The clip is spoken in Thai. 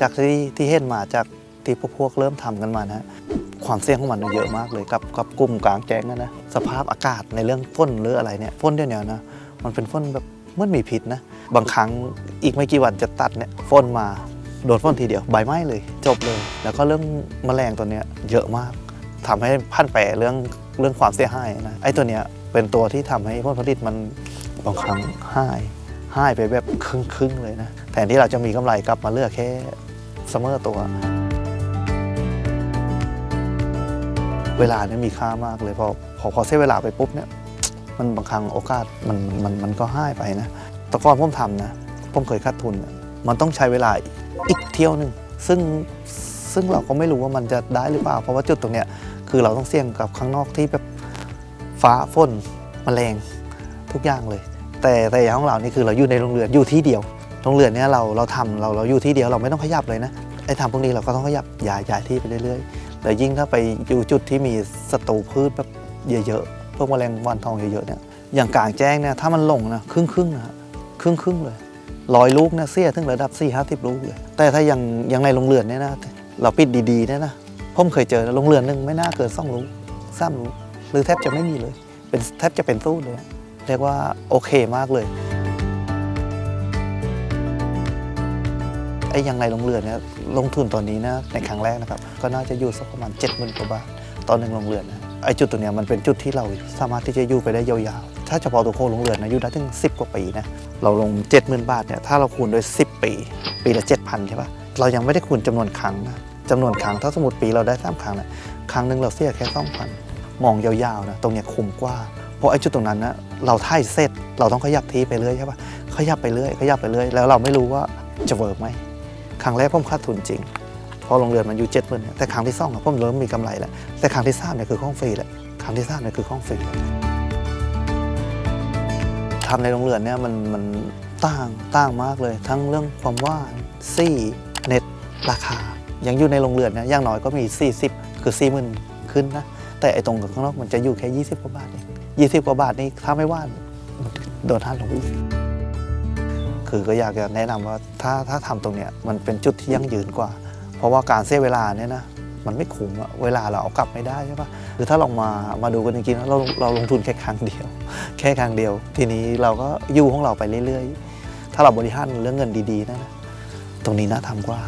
จากที่ที่เห็นมาจากที่พวกพวกเริ่มทำกันมานะฮะความเสี่ยงของมันเยอะมากเลยกับกับกลุ่มกลางแจ้งนะนะสภาพอากาศในเรื่องฝนหรืออะไรเนี่ยฝนเดียวนี้นะมันเป็นฝนแบบมันมีพิษนะบางครั้งอีกไม่กี่วันจะตัดเนี่ยฝนมาโดนฝนทีเดียวใบไหม้เลย จบเลย แล้วก็เรื่องแมลงตัวเนี้ยเยอะมากทำให้พันแปรเรื่องเรื่องความเสียหายนะไอ้ตัวเนี้ยเป็นตัวที่ทำให้ผลผลิตมันบางครั้งหายหายไปแบบครึ่งๆเลยนะแทนที่เราจะมีกำไรกลับมาเลือกแค่ เสมอตัว เวลาเนี่ยมีค่ามากเลยพอพอพอเสียเวลาไปปุ๊บเนี่ยมันบางครั้งโอกาสมันมันมันก็หายไปนะแต่ก่อนผมทำนะผมเคยขาดทุนเนี่ยมันต้องใช้เวลาอีกเที่ยวหนึ่งซึ่งซึ่งเราก็ไม่รู้ว่ามันจะได้หรือเปล่า เพราะว่าจุดตรงเนี้ยคือเราต้องเสี่ยงกับข้างนอกที่แบบฟ้าฝนแมลงทุกอย่างเลย แต่แต่อย่างของเรานี่คือเราอยู่ในโรงเรือนอยู่ที่เดียว โรงเรือนเนี้ยเราเราทำเราเราอยู่ที่เดียวเราไม่ต้องขยับเลยนะไอ้ทำพวกนี้เราก็ต้องขยับย้ายย้ายที่ไปเรื่อยๆแล้วยิ่งถ้าไปอยู่จุดที่มีศัตรูพืชแบบเยอะๆพวกแมลงวันทองเยอะๆเนี่ยอย่างกลางแจ้งเนี่ยถ้ามันลงนะครึ่งครึ่งนะครึ่งครึ่งเลยร้อยลูกเนี่ยเสียถึงระดับ4ี่ห้าสิบลูกเลย แต่ถ้ายังยังในโรงเรือนเนี่ยนะเราปิดดีๆเนี่ยนะผมเคยเจอโรงเรือนหนึ่งไม่น่าเกินสองลูกสามลูกหรือแทบจะไม่มีเลย เป็นแทบจะเป็นตู้เลย เรียกว่าโอเคมากเลย ไอ้ยังในโรงเรือเนี่ยลงทุนตอนนี้นะในครั้งแรกนะครับ ก็น่าจะอยู่สักประมาณ 7 0 0 0 0กว่าบาทต่อหนึ่งโรงเรือนะไอ้จุดตัวเนี้ยมันเป็นจุดที่เราสามารถที่จะอยู่ไปได้ยาวๆ ถ้าเฉพาะตัวโครงโรงเรือนะอยู่ได้ถึง 10 กว่าปีนะเราลง 70,000 บาทเนี่ยถ้าเราคูณโดย 10 ปี ปีละ 7,000ใช่ปะเรายังไม่ได้คูณจำนวนครั้งนะจำนวนครั้งถ้าสมมติปีเราได้สามครั้งนะครั้งหนึ่งเราเสียแค่2,000มองยาวๆนะตรงเนี้ยคุ้มกว่าเพราะไอ้จุดตรงนั้นนะเราท่ายเสร็จเราต้องขยับทีไปเรื่อยใช่ปะขยับไปเรื่อยขยับไปเรื่อยแล้วเราไม่รู้ว่าจะเวิร์กไหม ครั้งแรกผมขาดทุนจริง พอโรงเรือนมันอยู่เจ็ดหมื่นแต่ครั้งที่สองอะผมเริ่มมีกำไรแล้ว แต่ครั้งที่สามเนี่ยคือข้องฟรีแหละครั้งที่สามเนี่ยคือข้องฟรีทำในโรงเรือนเนี่ยมันมันต่างต่างมากเลย ทั้งเรื่องความว่านซี่เน็ตราคา ยังอยู่ในโรงเรือนเนี่ยอย่างน้อยก็มี 40 คือ4 0,000ขึ้นนะ แต่ไอ้ตรงกับข้างนอกมันจะอยู่แค่ 20 กว่าบาทเอง20 กว่าบาทนี่ถ้าไม่ว่านมันโดนท่านลงไปอีก คือก็อยากจะแนะนำว่าถ้าถ้าทำตรงเนี้ยมันเป็นจุดที่ยั่งยืนกว่า เพราะว่าการเสียเวลาเนี่ยนะมันไม่คุ้มอะเวลาเราเอากลับไม่ได้ใช่ปะหรือถ้าลองมามาดูกันจริงๆแล้วเราเราลงทุนแค่ครั้งเดียว แค่ครั้งเดียว ทีนี้เราก็อยู่ของเราไปเรื่อยๆ ถ้าเราบริหารเรื่องเงินดีๆนะตรงนี้น่าทำกว่า